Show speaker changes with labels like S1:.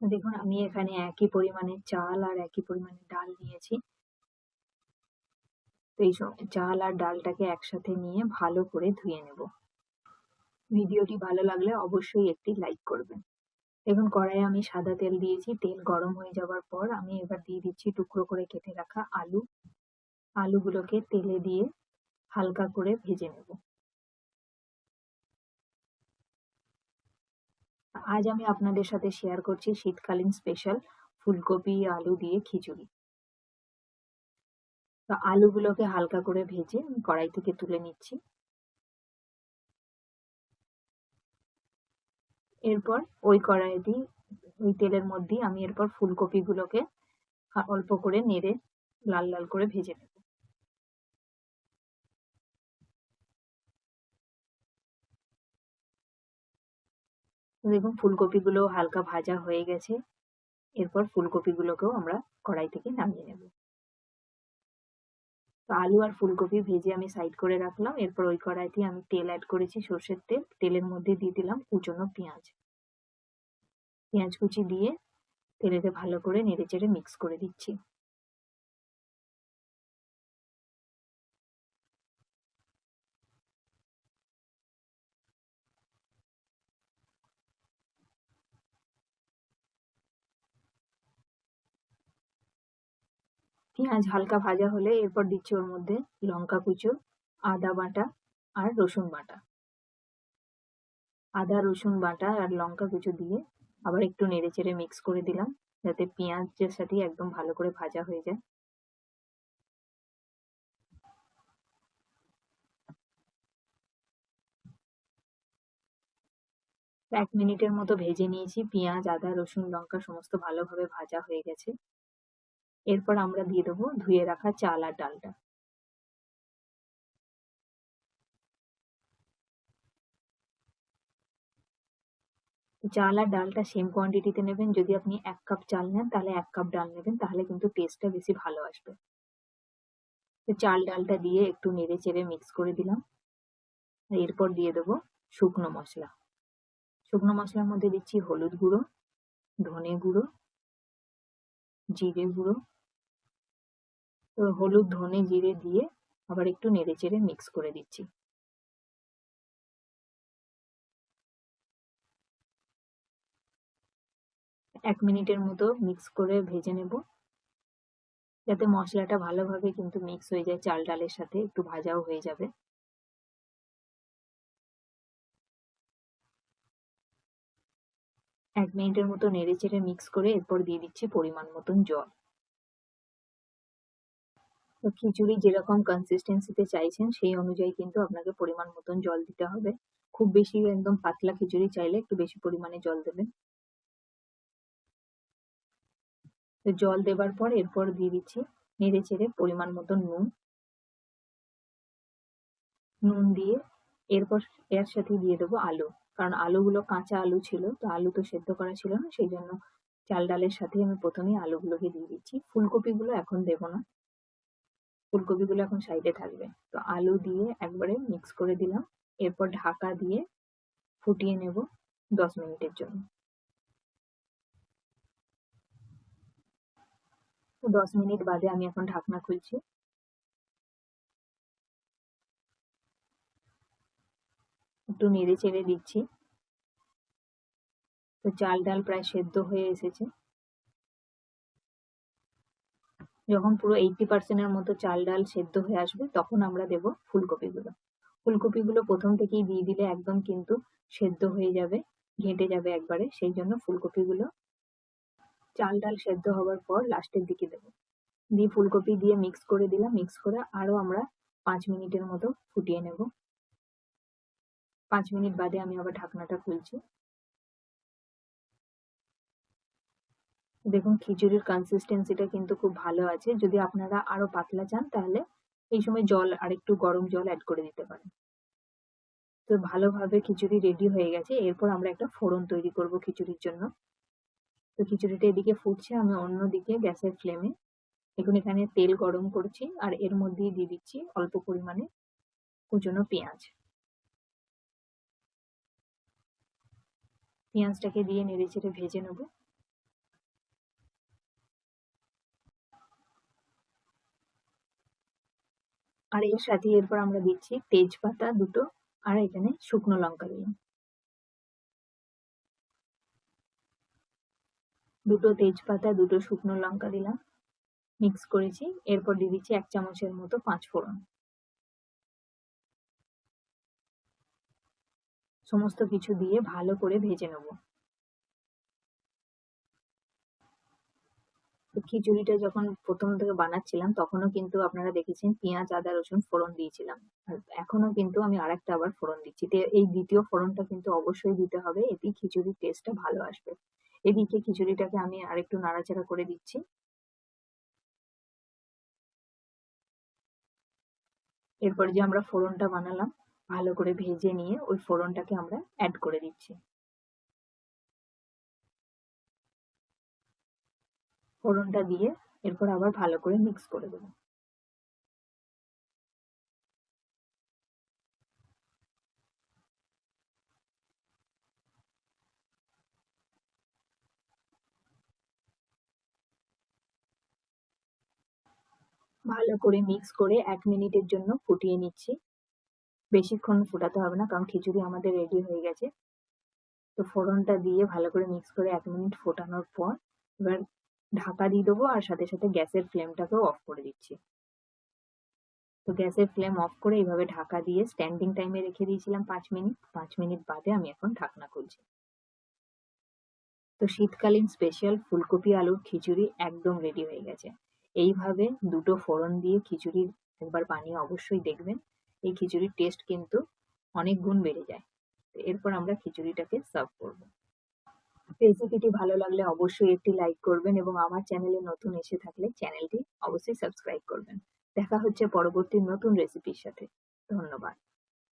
S1: দেখুন, আমি এখানে একই পরিমাণে চাল আর একই পরিমাণে ডাল নিয়েছি। তো এই চাল আর ডালটাকে একসাথে নিয়ে ভালো করে ধুয়ে নেব। ভিডিওটি ভালো লাগলে অবশ্যই একটি লাইক করবেন। দেখুন, কড়াইয়ে আমি সাদা তেল দিয়েছি। তেল গরম হয়ে যাওয়ার পর আমি এবার দিয়ে দিচ্ছি টুকরো করে কেটে রাখা আলু। আলুগুলোকে তেলে দিয়ে হালকা করে ভেজে নেব। আজ আমি আপনাদের সাথে শেয়ার করছি শীতকালীন স্পেশাল ফুলকপি, আলু দিয়ে খিচুড়ি। তো আলুগুলোকে হালকা করে ভেজে আমি কড়াই থেকে তুলে নিচ্ছি। এরপর ওই কড়াইতেই ওই তেলের মধ্যেই আমি এরপর ফুলকপিগুলোকে অল্প করে নেড়ে লাল লাল করে ভেজে নেব। দেখুন ফুলকপিগুলো হালকা ভাজা হয়ে গেছে। এরপর ফুলকপিগুলোকেও আমরা কড়াই থেকে নামিয়ে নেব। আলু আর ফুলকপি ভেজে আমি সাইড করে রাখলাম। এরপর ওই কড়াইতে আমি তেল অ্যাড করেছি সর্ষের তেল। তেলের মধ্যে দিয়ে দিলাম কুচনো পেঁয়াজ। পেঁয়াজ কুচি দিয়ে তেলেতে ভালো করে নেড়ে চেড়ে মিক্স করে দিচ্ছি। পেঁয়াজ হালকা ভাজা হলে এরপর দিচ্ছি ওর মধ্যে লঙ্কা কুচো, আদা বাটা আর রসুন বাটা। আদা, রসুন বাটা আর লঙ্কা কুচো দিয়ে আবার একটু নেড়ে চেড়ে মিক্স করে দিলাম যাতে পেঁয়াজের সাথে একদম ভালো করে ভাজা হয়ে যায়। এক মিনিটের মতো ভেজে নিয়েছি। পেঁয়াজ, আদা, রসুন, লঙ্কা সমস্ত ভালোভাবে ভাজা হয়ে গেছে। এরপর আমরা দিয়ে দেবো ধুয়ে রাখা চাল আর ডালটা। চাল আর ডালটা সেম কোয়ান্টিটিতে নেবেন, যদি আপনি এক কাপ চাল নেন, তাহলে এক কাপ ডাল নেবেন, তাহলে কিন্তু টেস্টটা বেশি ভালো আসবে। তো চাল ডালটা দিয়ে একটু নেড়ে চেড়ে মিক্স করে দিলাম। এরপর দিয়ে দেবো শুকনো মশলা। শুকনো মশলার মধ্যে দিচ্ছি হলুদ গুঁড়ো, ধনে গুঁড়ো, জিরে গুঁড়ো হলুদ ধনে জিরে দিয়ে আবার একটু নেড়ে চেড়ে মিক্স করে দিচ্ছি। এক মিনিটের মতো মিক্স করে ভেজে নেব। যাতে মশলাটা ভালোভাবে কিন্তু মিক্স হয়ে যায় চাল ডালের সাথে, একটু ভাজাও হয়ে যাবে। এক মিনিটের মতো নেড়ে চেড়ে মিক্স করে এরপর দিয়ে দিচ্ছি পরিমাণ মতন জল। খিচুড়ি যেরকম কনসিস্টেন্সিতে চাইছেন, সেই অনুযায়ী কিন্তু আপনাকে পরিমাণ মতন জল দিতে হবে। খুব বেশি একদম পাতলা খিচুড়ি চাইলে একটু বেশি পরিমাণে জল দেবেন। জল দেবার পর এরপর দিয়ে দিচ্ছি নেড়ে চেড়ে পরিমাণ মতো নুন। নুন দিয়ে এরপর এর সাথে দিয়ে দেবো আলু। কারণ আলুগুলো কাঁচা আলু ছিল, তো আলু তো সেদ্ধ করা ছিল না, সেই জন্য চাল ডালের সাথে আমি প্রথমেই আলুগুলোকে দিয়ে দিচ্ছি। ফুলকপিগুলো এখন দেবো না। ফুলকপিগুলো এখন সাইডে থাকবে। তো আলু দিয়ে একবারে মিক্স করে দিলাম। এরপর ঢাকা দিয়ে ফুটিয়ে নেব দশ মিনিটের জন্য। দশ মিনিট বাদে আমি এখন ঢাকনা খুলছি। একটু নেড়ে চেড়ে দিচ্ছি। তো চাল ডাল প্রায় সেদ্ধ হয়ে এসেছে। যখন পুরো এইটটি পার্সেন্টের মতো চাল ডাল সেদ্ধ হয়ে আসবে, তখন আমরা দেব ফুলকপিগুলো। ফুলকপিগুলো প্রথম থেকেই দিয়ে দিলে একদম কিন্তু সেদ্ধ হয়ে যাবে, ঘেঁটে যাবে একবারে, সেই জন্য ফুলকপিগুলো চাল ডাল সেদ্ধ হওয়ার পর লাস্টের দিকে দেব। দিয়ে ফুলকপি দিয়ে মিক্স করে দিলাম মিক্স করে আরও আমরা পাঁচ মিনিটের মতো ফুটিয়ে নেব। পাঁচ মিনিট বাদে আমি আবার ঢাকনাটা খুলছি। দেখুন, খিচুড়ির কনসিস্টেন্সিটা কিন্তু খুব ভালো আছে। যদি আপনারা আরও পাতলা চান, তাহলে এই সময় জল আর একটু গরম জল অ্যাড করে দিতে পারেন। তো ভালোভাবে খিচুড়ি রেডি হয়ে গেছে। এরপর আমরা একটা ফোড়ন তৈরি করব খিচুড়ির জন্য। তো খিচুড়িটা এদিকে ফুটছে, আমি অন্যদিকে গ্যাসের ফ্লেমে এখন এখানে তেল গরম করছি আর এর মধ্যেই দিয়ে দিচ্ছি অল্প পরিমাণে কুচনো পেঁয়াজ। পেঁয়াজটাকে দিয়ে নেড়ে চেড়ে ভেজে নেব। আর এর সাথে এরপর আমরা দিচ্ছি তেজপাতা দুটো আর এখানে শুকনো লঙ্কা দিলাম দুটো তেজপাতা, দুটো শুকনো লঙ্কা দিলাম। মিক্স করেছি। এরপর দিয়ে দিচ্ছি এক চামচের মতো পাঁচ ফোড়ন। সমস্ত কিছু দিয়ে ভালো করে ভেজে নেব। খিচুড়িটা যখন প্রথম থেকে বানাচ্ছিলাম, তখনও কিন্তু আপনারা দেখেছেন পেঁয়াজ, আদা, রসুন ফোড়ন দিয়েছিলাম। আর এখনও কিন্তু আমি আরেকটা আবার ফোড়ন দিচ্ছি। এই দ্বিতীয় ফোড়নটা কিন্তু অবশ্যই দিতে হবে, এতেই খিচুড়ির টেস্টটা ভালো আসবে। এদিকে খিচুড়িটাকে আমি আরেকটু নাড়াচাড়া করে দিচ্ছি। এরপর যে আমরা ফোড়নটা বানালাম, ভালো করে ভেজে নিয়ে ওই ফোড়নটাকে আমরা অ্যাড করে দিচ্ছি। ফোড়নটা দিয়ে এরপর আবার ভালো করে মিক্স করে দেবো। ভালো করে মিক্স করে এক মিনিটের জন্য ফুটিয়ে নিচ্ছি। বেশিক্ষণ ফোটাতে হবে না, কারণ খিচুড়ি আমাদের রেডি হয়ে গেছে। তো ফোড়নটা দিয়ে ভালো করে মিক্স করে এক মিনিট ফোটানোর পর এবার ঢাকা দিয়ে দেবো আর সাথে সাথে গ্যাসের ফ্লেমটাকেও অফ করে দিচ্ছি। তো গ্যাসের ফ্লেম অফ করে এইভাবে ঢাকা দিয়ে স্ট্যান্ডিং টাইমে রেখে দিয়েছিলাম পাঁচ মিনিট। পাঁচ মিনিট বাদে আমি এখন ঢাকনা খুলছি। তো শীতকালীন স্পেশাল ফুলকপি, আলুর খিচুড়ি একদম রেডি হয়ে গেছে। এইভাবে দুটো ফোড়ন দিয়ে খিচুড়ির একবার বানিয়ে অবশ্যই দেখবেন। এই খিচুড়ির টেস্ট কিন্তু অনেক গুণ বেড়ে যায়। এরপর আমরা খিচুড়িটাকে সার্ভ করব। রেসিপিটি ভালো লাগলে অবশ্যই একটি লাইক করবেন এবং আমার চ্যানেলে নতুন এসে থাকলে চ্যানেলটি অবশ্যই সাবস্ক্রাইব করবেন। দেখা হচ্ছে পরবর্তী নতুন রেসিপির সাথে। ধন্যবাদ।